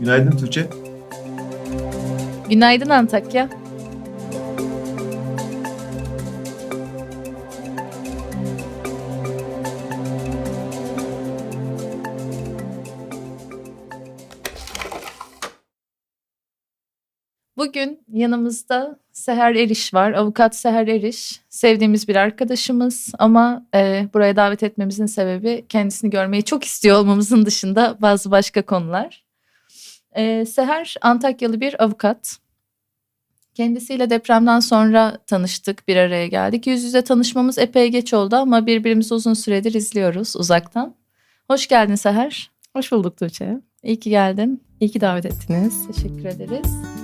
Günaydın Tuğçe. Günaydın Antakya. Bugün yanımızda Seher Eriş var. Avukat Seher Eriş. Sevdiğimiz bir arkadaşımız ama e, buraya davet etmemizin sebebi kendisini görmeyi çok istiyor olmamızın dışında bazı başka konular. E, Seher Antakyalı bir avukat. Kendisiyle depremden sonra tanıştık, bir araya geldik. Yüz yüze tanışmamız epey geç oldu ama birbirimizi uzun süredir izliyoruz uzaktan. Hoş geldin Seher. Hoş bulduk Tuğçe. İyi ki geldin. İyi ki davet ettiniz. Teşekkür ederiz.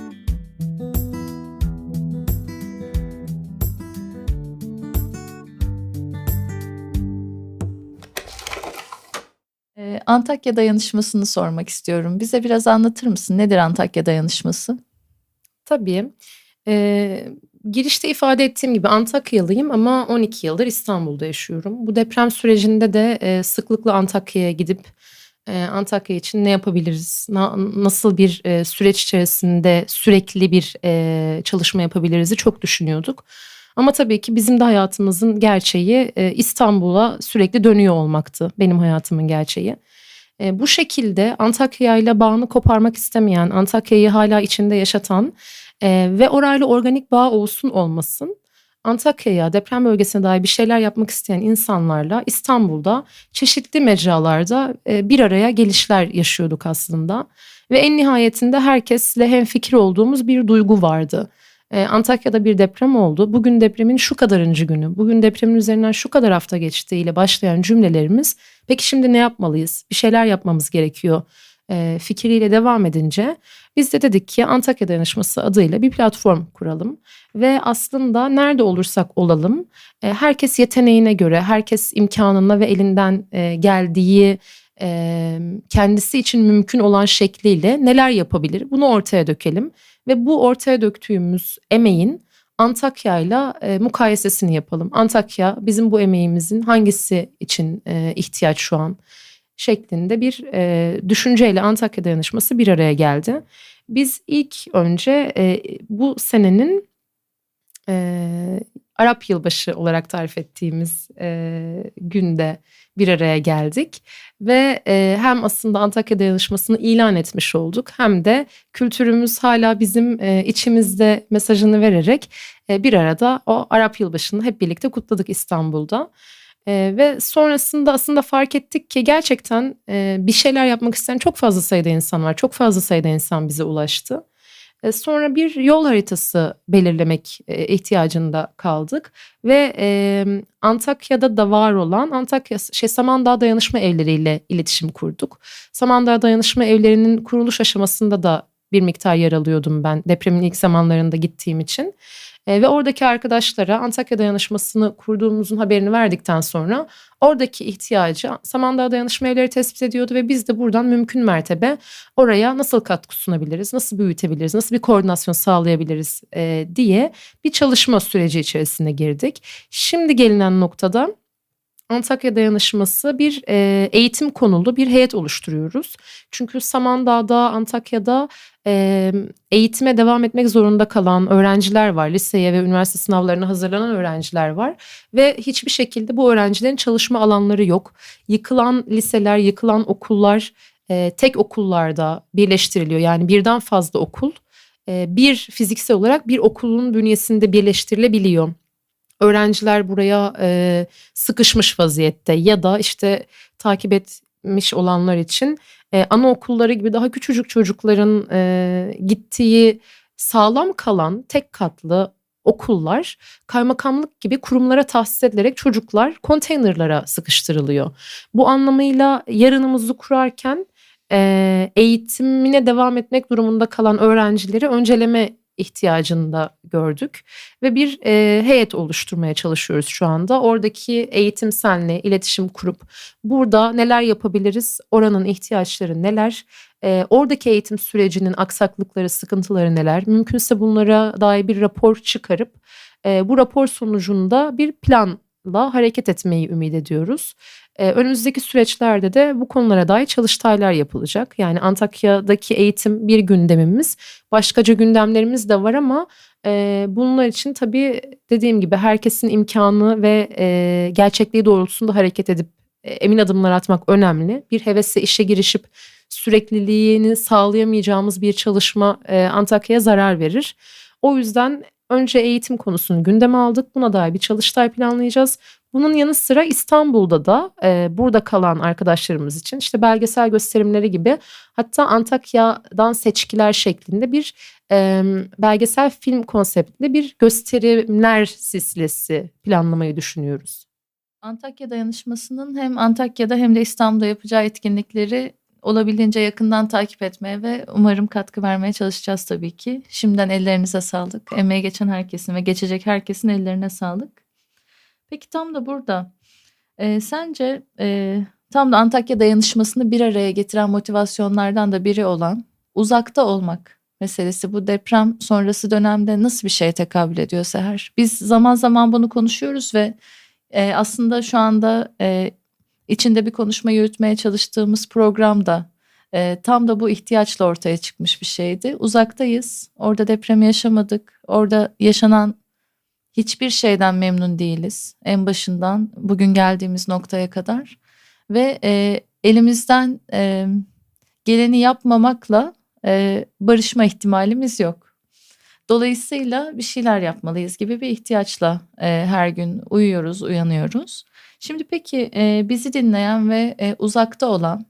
Antakya dayanışmasını sormak istiyorum. Bize biraz anlatır mısın? Nedir Antakya dayanışması? Tabii. Ee, girişte ifade ettiğim gibi Antakyalıyım ama 12 yıldır İstanbul'da yaşıyorum. Bu deprem sürecinde de e, sıklıkla Antakya'ya gidip e, Antakya için ne yapabiliriz, na- nasıl bir e, süreç içerisinde sürekli bir e, çalışma yapabiliriz'i çok düşünüyorduk. Ama tabii ki bizim de hayatımızın gerçeği e, İstanbul'a sürekli dönüyor olmaktı. Benim hayatımın gerçeği. E, bu şekilde Antakya ile bağını koparmak istemeyen, Antakya'yı hala içinde yaşatan e, ve orayla organik bağ olsun olmasın Antakya'ya deprem bölgesine dair bir şeyler yapmak isteyen insanlarla İstanbul'da çeşitli mecralarda e, bir araya gelişler yaşıyorduk aslında. Ve en nihayetinde herkesle hemfikir olduğumuz bir duygu vardı. E, Antakya'da bir deprem oldu. Bugün depremin şu kadarıncı günü, bugün depremin üzerinden şu kadar hafta geçtiğiyle başlayan cümlelerimiz peki şimdi ne yapmalıyız? Bir şeyler yapmamız gerekiyor e, fikriyle devam edince biz de dedik ki Antakya Dayanışması adıyla bir platform kuralım ve aslında nerede olursak olalım e, herkes yeteneğine göre, herkes imkanına ve elinden e, geldiği e, kendisi için mümkün olan şekliyle neler yapabilir bunu ortaya dökelim ve bu ortaya döktüğümüz emeğin Antakya'yla e, mukayesesini yapalım. Antakya bizim bu emeğimizin hangisi için e, ihtiyaç şu an şeklinde bir e, düşünceyle Antakya Dayanışması bir araya geldi. Biz ilk önce e, bu senenin e, Arap Yılbaşı olarak tarif ettiğimiz e, günde bir araya geldik ve e, hem aslında Antakya Dayanışması'nı ilan etmiş olduk hem de kültürümüz hala bizim e, içimizde mesajını vererek e, bir arada o Arap Yılbaşı'nı hep birlikte kutladık İstanbul'da. E, ve sonrasında aslında fark ettik ki gerçekten e, bir şeyler yapmak isteyen çok fazla sayıda insan var. Çok fazla sayıda insan bize ulaştı. E, sonra bir yol haritası belirlemek e, ihtiyacında kaldık ve Antakya'da da var olan Antakya şey Samandağ Dayanışma Evleri ile iletişim kurduk. Samandağ Dayanışma Evleri'nin kuruluş aşamasında da bir miktar yer alıyordum ben depremin ilk zamanlarında gittiğim için. E, ve oradaki arkadaşlara Antakya Dayanışması'nı kurduğumuzun haberini verdikten sonra oradaki ihtiyacı Samandağ Dayanışma Evleri tespit ediyordu ve biz de buradan mümkün mertebe oraya nasıl katkı sunabiliriz, nasıl büyütebiliriz, nasıl bir koordinasyon sağlayabiliriz e, diye bir çalışma süreci içerisine girdik. Şimdi gelinen noktada Antakya Dayanışması bir e, eğitim konulu bir heyet oluşturuyoruz. Çünkü Samandağ'da, Antakya'da e, eğitime devam etmek zorunda kalan öğrenciler var. Liseye ve üniversite sınavlarına hazırlanan öğrenciler var. Ve hiçbir şekilde bu öğrencilerin çalışma alanları yok. Yıkılan liseler, yıkılan okullar e, tek okullarda birleştiriliyor. Yani birden fazla okul e, bir fiziksel olarak bir okulun bünyesinde birleştirilebiliyor öğrenciler buraya e, sıkışmış vaziyette ya da işte takip etmiş olanlar için e, anaokulları gibi daha küçücük çocukların e, gittiği sağlam kalan tek katlı okullar kaymakamlık gibi kurumlara tahsis edilerek çocuklar konteynerlara sıkıştırılıyor. Bu anlamıyla yarınımızı kurarken e, eğitimine devam etmek durumunda kalan öğrencileri önceleme ihtiyacını da gördük ve bir e, heyet oluşturmaya çalışıyoruz şu anda. Oradaki eğitim senle iletişim kurup burada neler yapabiliriz, oranın ihtiyaçları neler, E, oradaki eğitim sürecinin aksaklıkları, sıkıntıları neler? Mümkünse bunlara dair bir rapor çıkarıp e, bu rapor sonucunda bir planla hareket etmeyi ümit ediyoruz. E, önümüzdeki süreçlerde de bu konulara dair çalıştaylar yapılacak. Yani Antakya'daki eğitim bir gündemimiz. Başkaca gündemlerimiz de var ama e, bunlar için tabii dediğim gibi herkesin imkanı ve e, gerçekliği doğrultusunda hareket edip e, emin adımlar atmak önemli. Bir hevesle işe girişip sürekliliğini sağlayamayacağımız bir çalışma e, Antakya'ya zarar verir. O yüzden önce eğitim konusunu gündeme aldık. Buna dair bir çalıştay planlayacağız. Bunun yanı sıra İstanbul'da da e, burada kalan arkadaşlarımız için işte belgesel gösterimleri gibi hatta Antakya'dan seçkiler şeklinde bir e, belgesel film konseptli bir gösterimler silsilesi planlamayı düşünüyoruz. Antakya Dayanışması'nın hem Antakya'da hem de İstanbul'da yapacağı etkinlikleri olabildiğince yakından takip etmeye ve umarım katkı vermeye çalışacağız tabii ki. Şimdiden ellerinize sağlık. Emeğe geçen herkesin ve geçecek herkesin ellerine sağlık. Peki tam da burada e, sence e, tam da Antakya Dayanışması'nı bir araya getiren motivasyonlardan da biri olan uzakta olmak meselesi bu deprem sonrası dönemde nasıl bir şeye tekabül ediyor Seher? Biz zaman zaman bunu konuşuyoruz ve e, aslında şu anda e, içinde bir konuşma yürütmeye çalıştığımız programda e, tam da bu ihtiyaçla ortaya çıkmış bir şeydi. Uzaktayız, orada deprem yaşamadık, orada yaşanan hiçbir şeyden memnun değiliz en başından bugün geldiğimiz noktaya kadar ve e, elimizden e, geleni yapmamakla e, barışma ihtimalimiz yok. Dolayısıyla bir şeyler yapmalıyız gibi bir ihtiyaçla e, her gün uyuyoruz, uyanıyoruz. Şimdi peki e, bizi dinleyen ve e, uzakta olan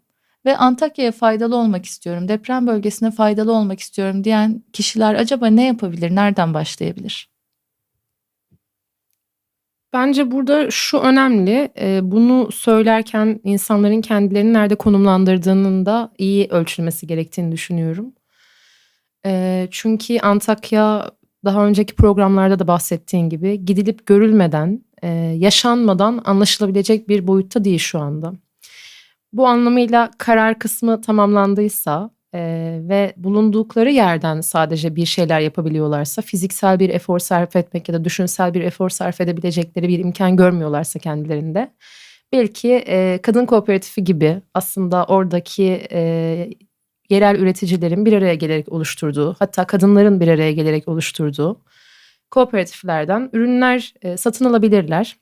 ve Antakya'ya faydalı olmak istiyorum, deprem bölgesine faydalı olmak istiyorum diyen kişiler acaba ne yapabilir, nereden başlayabilir? Bence burada şu önemli, e, bunu söylerken insanların kendilerini nerede konumlandırdığının da iyi ölçülmesi gerektiğini düşünüyorum. E, çünkü Antakya daha önceki programlarda da bahsettiğin gibi gidilip görülmeden, e, yaşanmadan anlaşılabilecek bir boyutta değil şu anda. Bu anlamıyla karar kısmı tamamlandıysa e, ve bulundukları yerden sadece bir şeyler yapabiliyorlarsa, fiziksel bir efor sarf etmek ya da düşünsel bir efor sarf edebilecekleri bir imkan görmüyorlarsa kendilerinde, belki e, kadın kooperatifi gibi aslında oradaki e, yerel üreticilerin bir araya gelerek oluşturduğu, hatta kadınların bir araya gelerek oluşturduğu kooperatiflerden ürünler e, satın alabilirler.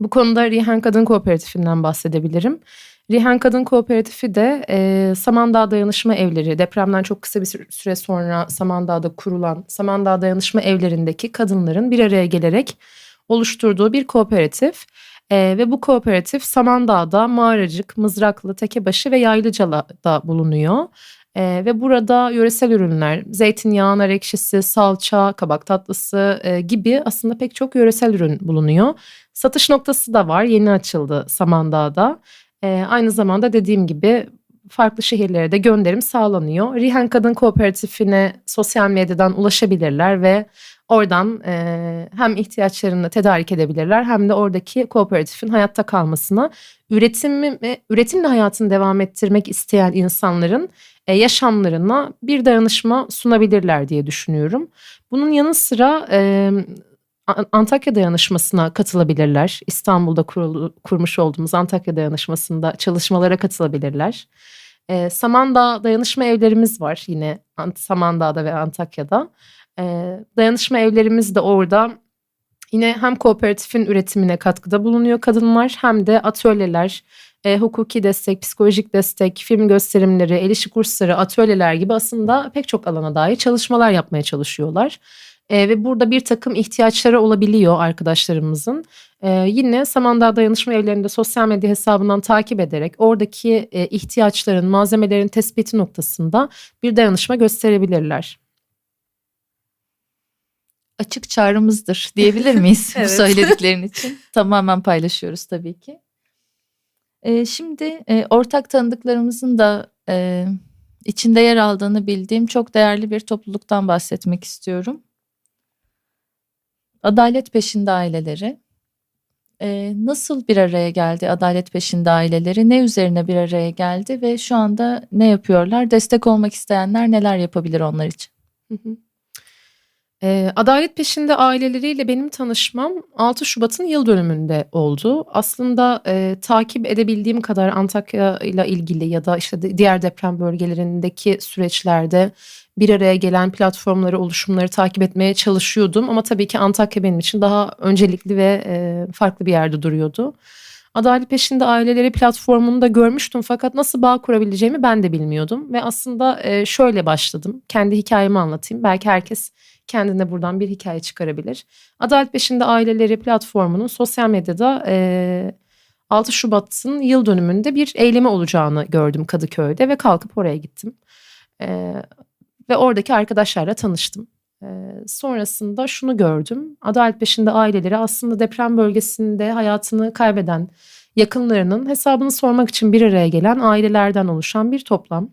Bu konuda Rihan Kadın Kooperatifinden bahsedebilirim. Rihan Kadın Kooperatifi de e, Samandağ Dayanışma Evleri depremden çok kısa bir süre sonra Samandağ'da kurulan Samandağ Dayanışma Evlerindeki kadınların bir araya gelerek oluşturduğu bir kooperatif. E, ve bu kooperatif Samandağ'da Mağaracık, Mızraklı, Tekebaşı ve Yaylıca'da bulunuyor. E, ve burada yöresel ürünler, zeytinyağı, nar ekşisi, salça, kabak tatlısı e, gibi aslında pek çok yöresel ürün bulunuyor. Satış noktası da var, yeni açıldı Samandağ'da. E, aynı zamanda dediğim gibi farklı şehirlere de gönderim sağlanıyor. Rihan Kadın Kooperatifine sosyal medyadan ulaşabilirler ve oradan e, hem ihtiyaçlarını tedarik edebilirler hem de oradaki kooperatifin hayatta kalmasına, üretimi, üretimle hayatını devam ettirmek isteyen insanların e, yaşamlarına bir dayanışma sunabilirler diye düşünüyorum. Bunun yanı sıra e, Antakya Dayanışması'na katılabilirler. İstanbul'da kurulu, kurmuş olduğumuz Antakya Dayanışması'nda çalışmalara katılabilirler. E, Samandağ dayanışma evlerimiz var yine Samandağ'da ve Antakya'da. E, dayanışma evlerimiz de orada yine hem kooperatifin üretimine katkıda bulunuyor kadınlar hem de atölyeler, e, hukuki destek, psikolojik destek, film gösterimleri, el işi kursları, atölyeler gibi aslında pek çok alana dair çalışmalar yapmaya çalışıyorlar. E, ve burada bir takım ihtiyaçları olabiliyor arkadaşlarımızın. E, yine Samandağ Dayanışma Evlerinde sosyal medya hesabından takip ederek oradaki e, ihtiyaçların, malzemelerin tespiti noktasında bir dayanışma gösterebilirler. Açık çağrımızdır diyebilir miyiz bu Evet. söylediklerin için? Tamamen paylaşıyoruz tabii ki. E, şimdi e, ortak tanıdıklarımızın da e, içinde yer aldığını bildiğim çok değerli bir topluluktan bahsetmek istiyorum. Adalet Peşinde Aileleri. Ee, nasıl bir araya geldi Adalet Peşinde aileleri? Ne üzerine bir araya geldi ve şu anda ne yapıyorlar? Destek olmak isteyenler neler yapabilir onlar için? Eee, Adalet Peşinde aileleriyle benim tanışmam 6 Şubat'ın yıl dönümünde oldu. Aslında, eee, takip edebildiğim kadar Antakya'yla ilgili ya da, işte, di diğer deprem bölgelerindeki süreçlerde bir araya gelen platformları, oluşumları takip etmeye çalışıyordum ama tabii ki Antakya benim için daha öncelikli ve, eee, farklı bir yerde duruyordu. Adalet Peşinde Aileleri platformunu da görmüştüm fakat nasıl bağ kurabileceğimi ben de bilmiyordum ve aslında, eee, şöyle başladım. Kendi hikâyemi anlatayım. Belki herkes kendine buradan bir hikaye çıkarabilir. Adalet Peşinde Aileleri platformunun sosyal medyada, eee, 6 Şubat'ın yıl dönümünde bir eylemi olacağını gördüm Kadıköy'de ve kalkıp oraya gittim. Eee, ve oradaki arkadaşlarla tanıştım. Eee, sonrasında şunu gördüm. Adalet Peşinde Aileleri aslında deprem bölgesinde hayatını kaybeden yakınlarının hesabını sormak için bir araya gelen ailelerden oluşan bir toplam.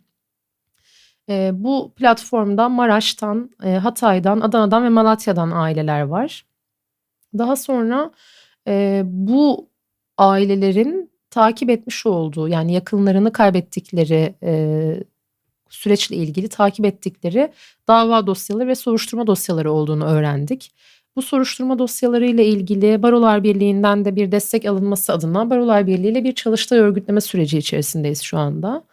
Eee, bu platformda Maraş'tan, eee, Hatay'dan, Adana'dan ve Malatya'dan aileler var. Daha sonra, eee, bu ailelerin takip etmiş olduğu, yani yakınlarını kaybettikleri, eee, süreçle ilgili takip ettikleri dava dosyaları ve soruşturma dosyaları olduğunu öğrendik. Bu soruşturma dosyalarıyla ilgili Barolar Birliği'nden de bir destek alınması adına Barolar Birliği ile bir çalıştay örgütleme süreci içerisindeyiz şu anda.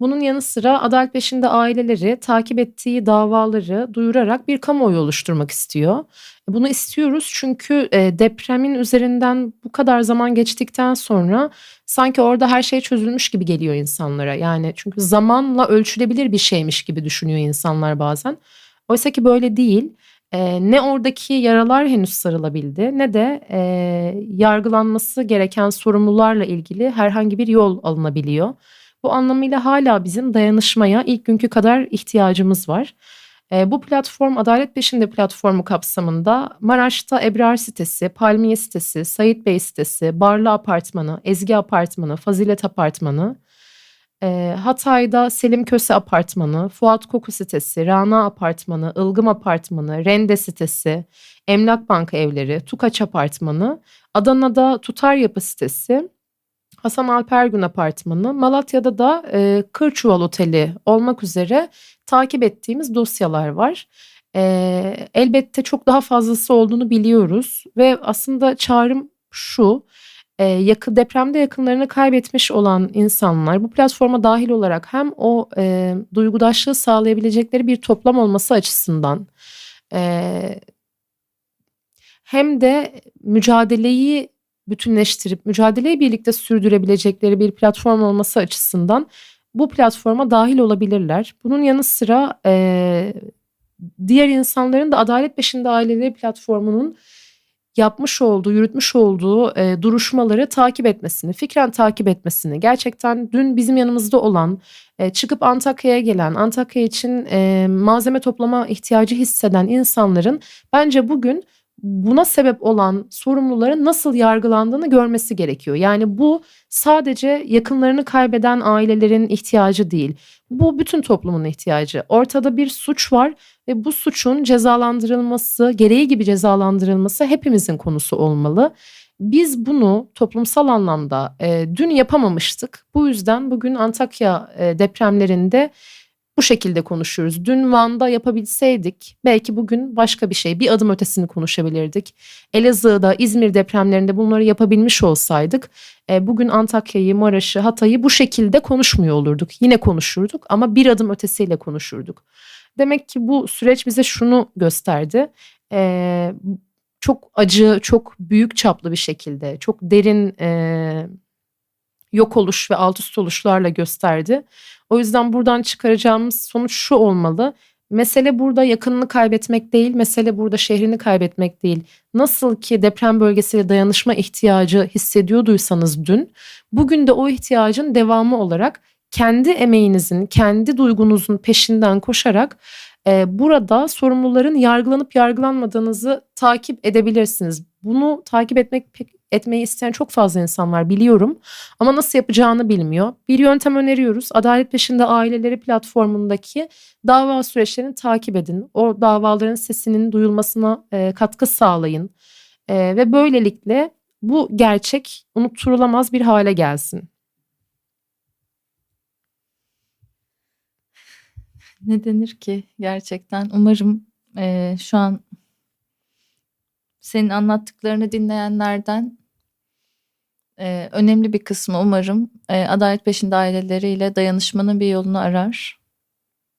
Bunun yanı sıra Adalet Peşinde Aileleri takip ettiği davaları duyurarak bir kamuoyu oluşturmak istiyor. Bunu istiyoruz çünkü, eee, depremin üzerinden bu kadar zaman geçtikten sonra sanki orada her şey çözülmüş gibi geliyor insanlara. Yani çünkü zamanla ölçülebilir bir şeymiş gibi düşünüyor insanlar bazen. Oysaki böyle değil. Eee, ne oradaki yaralar henüz sarılabildi ne de, eee, yargılanması gereken sorumlularla ilgili herhangi bir yol alınabiliyor. Bu anlamıyla hâlâ bizim dayanışmaya ilk günkü kadar ihtiyacımız var. Eee, bu platform Adalet Peşinde platformu kapsamında Maraş'ta Ebrar sitesi, Palmiye sitesi, Sait Bey sitesi, Barlı Apartmanı, Ezgi Apartmanı, Fazilet Apartmanı, eee, Hatay'da Selim Köse Apartmanı, Fuat Koku sitesi, Rana Apartmanı, Ilgım Apartmanı, Rende sitesi, Emlak Bank Evleri, Tukaç Apartmanı, Adana'da Tutar Yapı sitesi, Hasan Alpergün Apartmanı, Malatya'da da, eee, Kırçuval Oteli olmak üzere takip ettiğimiz dosyalar var. Eee, elbette çok daha fazlası olduğunu biliyoruz ve aslında çağrım şu: Eee, yakın depremde yakınlarını kaybetmiş olan insanlar bu platforma dâhil olarak hem o, eee, duygudaşlığı sağlayabilecekleri bir toplam olması açısından, eee hem de mücadeleyi bütünleştirip mücadeleyi birlikte sürdürebilecekleri bir platform olması açısından bu platforma dâhil olabilirler. Bunun yanı sıra, eee, diğer insanların da Adalet Peşinde Aileleri platformunun yapmış olduğu, yürütmüş olduğu, eee, duruşmaları takip etmesini, fikren takip etmesini, gerçekten dün bizim yanımızda olan, eee, çıkıp Antakya'ya gelen, Antakya için, eee, malzeme toplama ihtiyacı hisseden insanların bence bugün buna sebep olan sorumluların nasıl yargılandığını görmesi gerekiyor. Yani bu sadece yakınlarını kaybeden ailelerin ihtiyacı değil. Bu bütün toplumun ihtiyacı. Ortada bir suç var ve bu suçun cezalandırılması, gereği gibi cezalandırılması hepimizin konusu olmalı. Biz bunu toplumsal anlamda, eee, dün yapamamıştık. Bu yüzden bugün Antakya, eee, depremlerinde bu şekilde konuşuyoruz. Dün Van'da yapabilseydik belki bugün başka bir şey, bir adım ötesini konuşabilirdik. Elazığ'da, İzmir depremlerinde bunları yapabilmiş olsaydık, eee, bugün Antakya'yı, Maraş'ı, Hatay'ı bu şekilde konuşmuyor olurduk. Yine konuşurduk ama bir adım ötesiyle konuşurduk. Demek ki bu süreç bize şunu gösterdi. Eee, çok acı, çok büyük çaplı bir şekilde, çok derin, eee, yok oluş ve altüst oluşlarla gösterdi. O yüzden buradan çıkaracağımız sonuç şu olmalı: Mesele burada yakınını kaybetmek değil, mesele burada şehrini kaybetmek değil. Nasıl ki deprem bölgesiyle dayanışma ihtiyacı hissediyorduysanız dün, bugün de o ihtiyacın devamı olarak kendi emeğinizin, kendi duygunuzun peşinden koşarak, eee, burada sorumluların yargılanıp yargılanmadığınızı takip edebilirsiniz. Bunu takip etmek pek etmeyi isteyen çok fazla insan var biliyorum ama nasıl yapacağını bilmiyor. Bir yöntem öneriyoruz. Adalet Peşinde Aileleri platformundaki dava süreçlerini takip edin. O davaların sesinin duyulmasına, eee, katkı sağlayın, eee, ve böylelikle bu gerçek unutturulamaz bir hale gelsin. Ne denir ki gerçekten? Umarım eee, şu an senin anlattıklarını dinleyenlerden eee, önemli bir kısmı umarım eee, adalet peşinde aileleriyle dayanışmanın bir yolunu arar.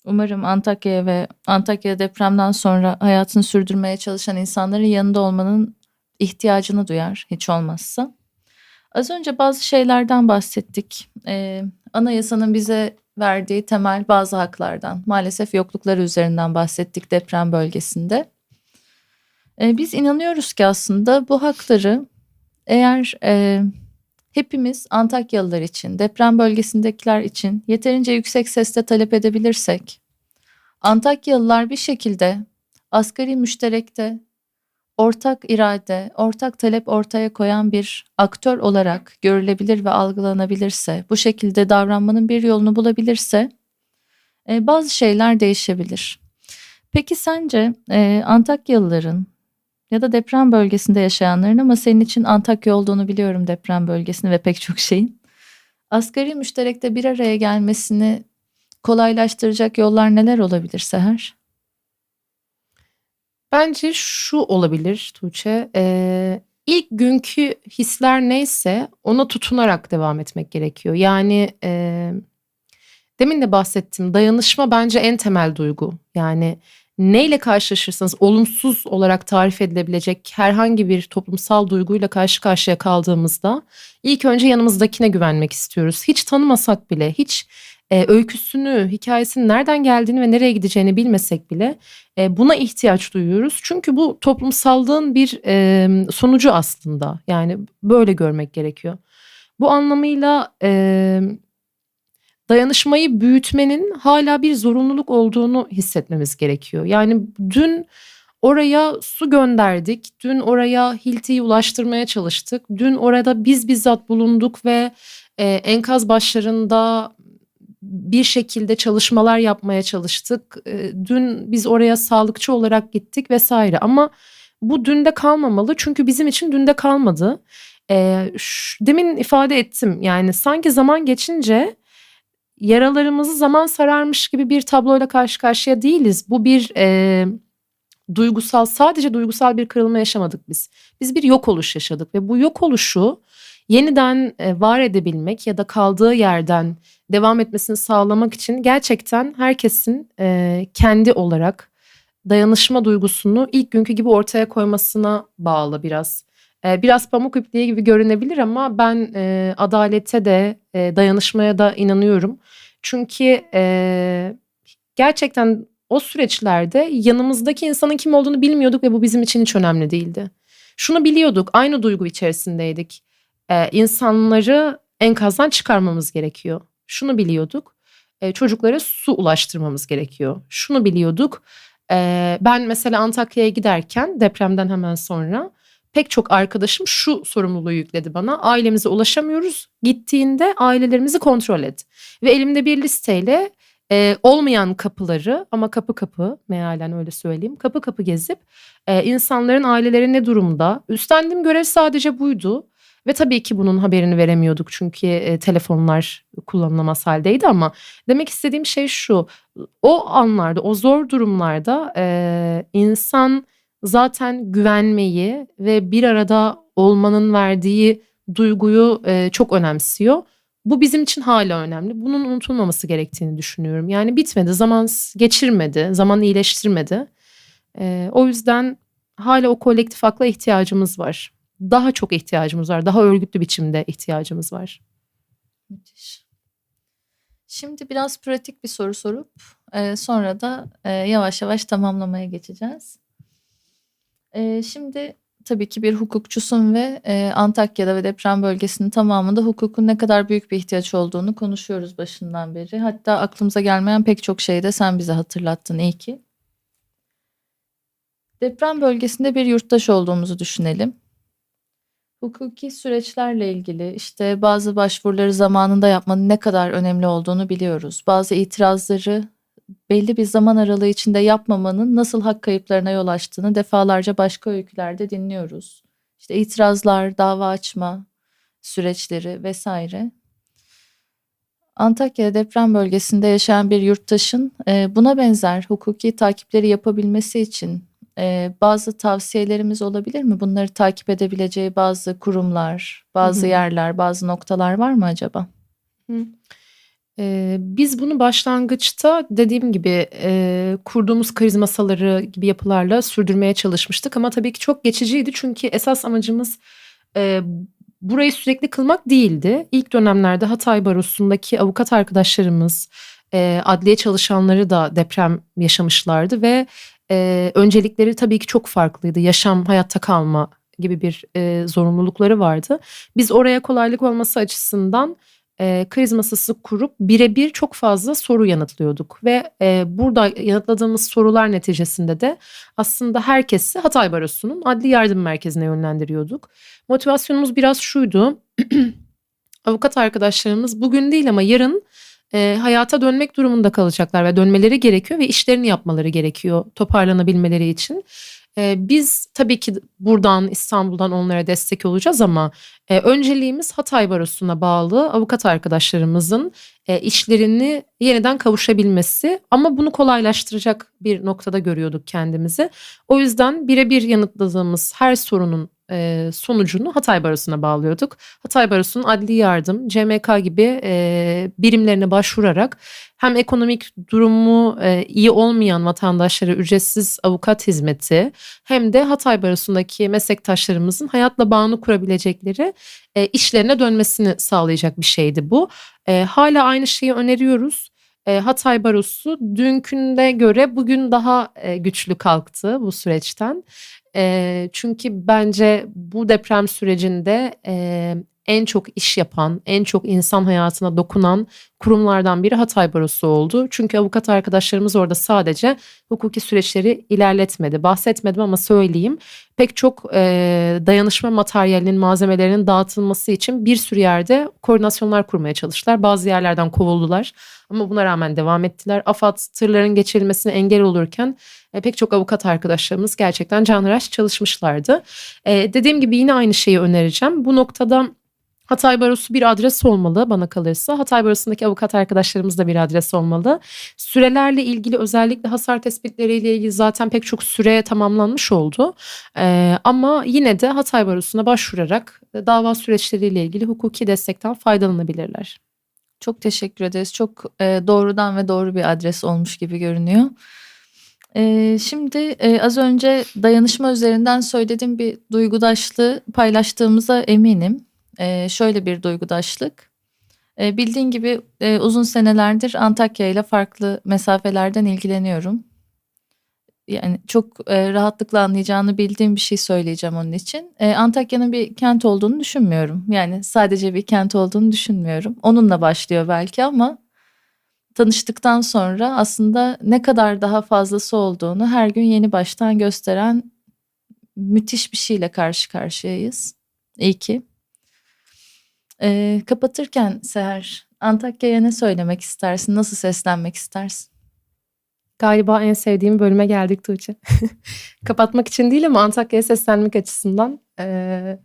Umarım Antakya'ya ve Antakya depremden sonra hayatını sürdürmeye çalışan insanların yanında olmanın ihtiyacını duyar hiç olmazsa. Az önce bazı şeylerden bahsettik. Eee, anayasanın bize verdiği temel bazı haklardan, maalesef yoklukları üzerinden bahsettik deprem bölgesinde. Eee, biz inanıyoruz ki aslında bu hakları eğer eee, hepimiz Antakyalılar için, deprem bölgesindekiler için yeterince yüksek sesle talep edebilirsek, Antakyalılar bir şekilde asgari müşterekte ortak irade, ortak talep ortaya koyan bir aktör olarak görülebilir ve algılanabilirse, bu şekilde davranmanın bir yolunu bulabilirse e, bazı şeyler değişebilir. Peki sence e, Antakyalıların ya da deprem bölgesinde yaşayanların ama senin için Antakya olduğunu biliyorum deprem bölgesini ve pek çok şeyin. Asgari müşterekte bir araya gelmesini kolaylaştıracak yollar neler olabilir Seher? Bence şu olabilir Tuğçe. eee, ilk günkü hisler neyse ona tutunarak devam etmek gerekiyor. Yani eee, demin de bahsettim dayanışma bence en temel duygu. Yani neyle karşılaşırsanız olumsuz olarak tarif edilebilecek herhangi bir toplumsal duyguyla karşı karşıya kaldığımızda ilk önce yanımızdakine güvenmek istiyoruz. Hiç tanımasak bile, hiç e, öyküsünü, hikayesinin nereden geldiğini ve nereye gideceğini bilmesek bile e, buna ihtiyaç duyuyoruz. Çünkü bu toplumsallığın bir e, sonucu aslında. Yani böyle görmek gerekiyor. Bu anlamıyla e, dayanışmayı büyütmenin hala bir zorunluluk olduğunu hissetmemiz gerekiyor. Yani dün oraya su gönderdik, dün oraya Hilti'yi ulaştırmaya çalıştık, dün orada biz bizzat bulunduk ve e, enkaz başlarında bir şekilde çalışmalar yapmaya çalıştık. E, Dün biz oraya sağlıkçı olarak gittik vesaire ama bu dünde kalmamalı çünkü bizim için dünde kalmadı. E, ş- demin ifade ettim yani sanki zaman geçince yaralarımızı zaman sararmış gibi bir tabloyla karşı karşıya değiliz. Bu bir e, duygusal sadece duygusal bir kırılma yaşamadık biz. Biz bir yok oluş yaşadık ve bu yok oluşu yeniden e, var edebilmek ya da kaldığı yerden devam etmesini sağlamak için gerçekten herkesin e, kendi olarak dayanışma duygusunu ilk günkü gibi ortaya koymasına bağlı biraz. E, biraz pamuk ipliği gibi görünebilir ama ben adalete de dayanışmaya da inanıyorum. Çünkü gerçekten o süreçlerde yanımızdaki insanın kim olduğunu bilmiyorduk ve bu bizim için hiç önemli değildi. Şunu biliyorduk, aynı duygu içerisindeydik. E, insanları enkazdan çıkarmamız gerekiyor. Şunu biliyorduk, e, çocuklara su ulaştırmamız gerekiyor. Şunu biliyorduk, e, ben mesela Antakya'ya giderken depremden hemen sonra pek çok arkadaşım şu sorumluluğu yükledi bana. Ailemize ulaşamıyoruz. Gittiğinde ailelerimizi kontrol et. Ve elimde bir listeyle e, olmayan kapıları ama kapı kapı mealen öyle söyleyeyim. Kapı kapı gezip e, insanların aileleri ne durumda? Üstlendiğim görev sadece buydu. Ve tabii ki bunun haberini veremiyorduk çünkü e, telefonlar kullanılamaz haldeydi ama demek istediğim şey şu. O anlarda, o zor durumlarda e, insan zaten güvenmeyi ve bir arada olmanın verdiği duyguyu e, çok önemsiyor. Bu bizim için hala önemli. Bunun unutulmaması gerektiğini düşünüyorum. Yani bitmedi, zaman geçirmedi, zaman iyileştirmedi. O yüzden hala o kolektif akla ihtiyacımız var. Daha çok ihtiyacımız var, daha örgütlü biçimde ihtiyacımız var. Müthiş. Şimdi biraz pratik bir soru sorup e, sonra da e, yavaş yavaş tamamlamaya geçeceğiz. E, şimdi tabii ki bir hukukçusun ve e, Antakya'da ve deprem bölgesinin tamamında hukukun ne kadar büyük bir ihtiyaç olduğunu konuşuyoruz başından beri. Hatta aklımıza gelmeyen pek çok şeyi de sen bize hatırlattın iyi ki. Deprem bölgesinde bir yurttaş olduğumuzu düşünelim. Hukuki süreçlerle ilgili işte bazı başvuruları zamanında yapmanın ne kadar önemli olduğunu biliyoruz. Bazı itirazları belli bir zaman aralığı içinde yapmamanın nasıl hak kayıplarına yol açtığını defalarca başka öykülerde dinliyoruz. işte itirazlar, dava açma süreçleri vesaire. Antakya deprem bölgesinde yaşayan bir yurttaşın buna benzer hukuki takipleri yapabilmesi için e, bazı tavsiyelerimiz olabilir mi? Bunları takip edebileceği bazı kurumlar, bazı Hı hı. yerler, bazı noktalar var mı acaba? Ee, biz bunu başlangıçta dediğim gibi e, kurduğumuz kriz masaları gibi yapılarla sürdürmeye çalışmıştık ama tabii ki çok geçiciydi çünkü esas amacımız e, burayı sürekli kılmak değildi. İlk dönemlerde Hatay Barosu'ndaki avukat arkadaşlarımız, e, adliye çalışanları da deprem yaşamışlardı ve e, öncelikleri tabii ki çok farklıydı. Yaşam, hayatta kalma gibi bir e, zorunlulukları vardı. Biz oraya kolaylık olması açısından e, kriz masası kurup birebir çok fazla soru yanıtlıyorduk ve e, burada yanıtladığımız sorular neticesinde de aslında herkesi Hatay Barosu'nun adli yardım merkezine yönlendiriyorduk. Motivasyonumuz biraz şuydu. Avukat arkadaşlarımız bugün değil ama yarın e, hayata dönmek durumunda kalacaklar ve dönmeleri gerekiyor ve işlerini yapmaları gerekiyor toparlanabilmeleri için. E, biz tabii ki buradan İstanbul'dan onlara destek olacağız ama e, önceliğimiz Hatay Barosu'na bağlı avukat arkadaşlarımızın e, işlerini yeniden kavuşabilmesi ama bunu kolaylaştıracak bir noktada görüyorduk kendimizi. O yüzden birebir yanıtladığımız her sorunun sonucunu Hatay Barosu'na bağlıyorduk. Hatay Barosu'nun adli yardım, CMK gibi birimlerine başvurarak hem ekonomik durumu iyi olmayan vatandaşlara ücretsiz avukat hizmeti hem de Hatay Barosu'ndaki meslektaşlarımızın hayatla bağını kurabilecekleri işlerine dönmesini sağlayacak bir şeydi bu. Hala aynı şeyi öneriyoruz. E, Hatay Barosu dünkünde göre bugün daha e, güçlü kalktı bu süreçten. E, çünkü bence bu deprem sürecinde e, en çok iş yapan, en çok insan hayatına dokunan kurumlardan biri Hatay Barosu oldu. Çünkü avukat arkadaşlarımız orada sadece hukuki süreçleri ilerletmedi. Bahsetmedim ama söyleyeyim. Pek çok e, dayanışma materyalinin, malzemelerinin dağıtılması için bir sürü yerde koordinasyonlar kurmaya çalıştılar. Bazı yerlerden kovuldular ama buna rağmen devam ettiler. AFAD tırların geçirilmesine engel olurken e, pek çok avukat arkadaşlarımız gerçekten canhıraş çalışmışlardı. E, dediğim gibi yine aynı şeyi önereceğim. Bu noktada Hatay Barosu bir adres olmalı bana kalırsa. Hatay Barosu'ndaki avukat arkadaşlarımız da bir adres olmalı. Sürelerle ilgili özellikle hasar tespitleriyle ilgili zaten pek çok süre tamamlanmış oldu. Ee, ama yine de Hatay Barosu'na başvurarak e, dava süreçleriyle ilgili hukuki destekten faydalanabilirler. Çok teşekkür ederiz. Çok e, doğrudan ve doğru bir adres olmuş gibi görünüyor. E, şimdi e, az önce dayanışma üzerinden söylediğim bir duygudaşlığı paylaştığımıza eminim. E, şöyle bir duygudaşlık. E, bildiğin gibi e, uzun senelerdir Antakya ile farklı mesafelerden ilgileniyorum. Yani çok e, rahatlıkla anlayacağını bildiğim bir şey söyleyeceğim onun için. E, Antakya'nın bir kent olduğunu düşünmüyorum. Yani sadece bir kent olduğunu düşünmüyorum. Onunla başlıyor belki ama tanıştıktan sonra aslında ne kadar daha fazlası olduğunu her gün yeni baştan gösteren müthiş bir şeyle karşı karşıyayız. İyi ki. E, kapatırken Seher, Antakya'ya ne söylemek istersin? Nasıl seslenmek istersin? Galiba en sevdiğim bölüme geldik Tuğçe. Kapatmak için değil ama Antakya'ya seslenmek açısından. Ee,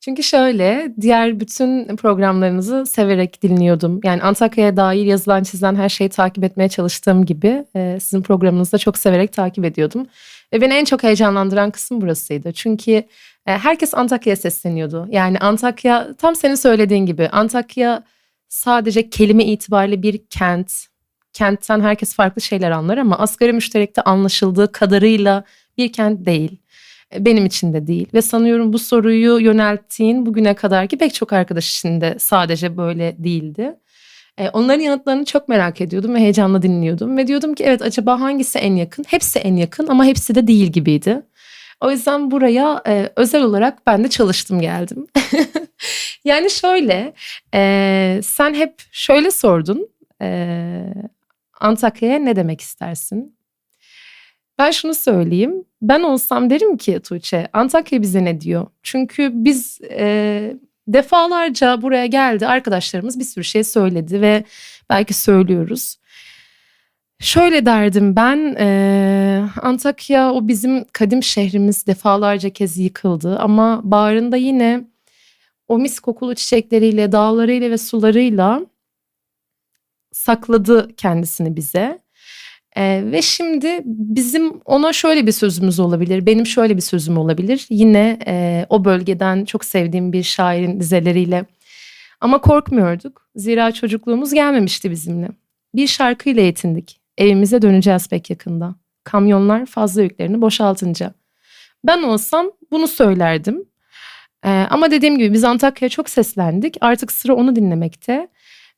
çünkü şöyle diğer bütün programlarınızı severek dinliyordum. Yani Antakya'ya dair yazılan çizilen her şeyi takip etmeye çalıştığım gibi e, sizin programınızı da çok severek takip ediyordum. Ve beni en çok heyecanlandıran kısım burasıydı. Çünkü herkes Antakya'ya sesleniyordu. Yani Antakya tam senin söylediğin gibi Antakya sadece kelime itibariyle bir kent. Kentten herkes farklı şeyler anlar ama asgari müşterekte anlaşıldığı kadarıyla bir kent değil. E, Benim için de değil ve sanıyorum bu soruyu yönelttiğin bugüne kadar ki pek çok arkadaş için de sadece böyle değildi. E, Onların yanıtlarını çok merak ediyordum ve heyecanla dinliyordum ve diyordum ki evet acaba hangisi en yakın? Hepsi en yakın ama hepsi de değil gibiydi. O yüzden buraya e, özel olarak ben de çalıştım geldim. yani şöyle e, sen hep şöyle sordun e, Antakya'ya ne demek istersin? Ben şunu söyleyeyim. Ben olsam derim ki Tuğçe Antakya bize ne diyor? Çünkü biz e, defalarca buraya geldi arkadaşlarımız bir sürü şey söyledi ve belki söylüyoruz. Şöyle derdim ben eee, Antakya o bizim kadim şehrimiz defalarca kez yıkıldı ama bağrında yine o mis kokulu çiçekleriyle, dağlarıyla ve sularıyla sakladı kendisini bize. Eee, ve şimdi bizim ona şöyle bir sözümüz olabilir, benim şöyle bir sözüm olabilir. Yine eee, o bölgeden çok sevdiğim bir şairin dizeleriyle. Ama korkmuyorduk. Zira çocukluğumuz gelmemişti bizimle. Bir şarkıyla yetindik. Evimize döneceğiz pek yakında. Kamyonlar fazla yüklerini boşaltınca. Ben olsam bunu söylerdim. Ee, ama dediğim gibi biz Antakya'ya çok seslendik. Artık sıra onu dinlemekte.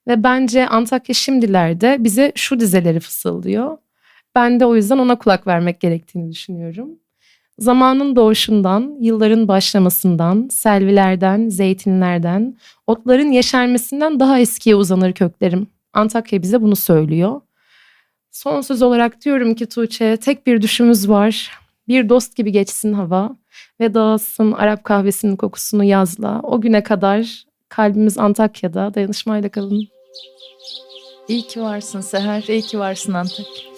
Ve bence Antakya şimdilerde bize şu dizeleri fısıldıyor. Ben de o yüzden ona kulak vermek gerektiğini düşünüyorum. Zamanın doğuşundan, yılların başlamasından, selvilerden, zeytinlerden, otların yeşermesinden daha eskiye uzanır köklerim. Antakya bize bunu söylüyor. Son söz olarak diyorum ki Tuğçe tek bir düşümüz var. Bir dost gibi geçsin hava ve dağılsın Arap kahvesinin kokusunu yazla. O güne kadar kalbimiz Antakya'da dayanışmayla kalın. İyi ki varsın Seher, iyi ki varsın Antakya.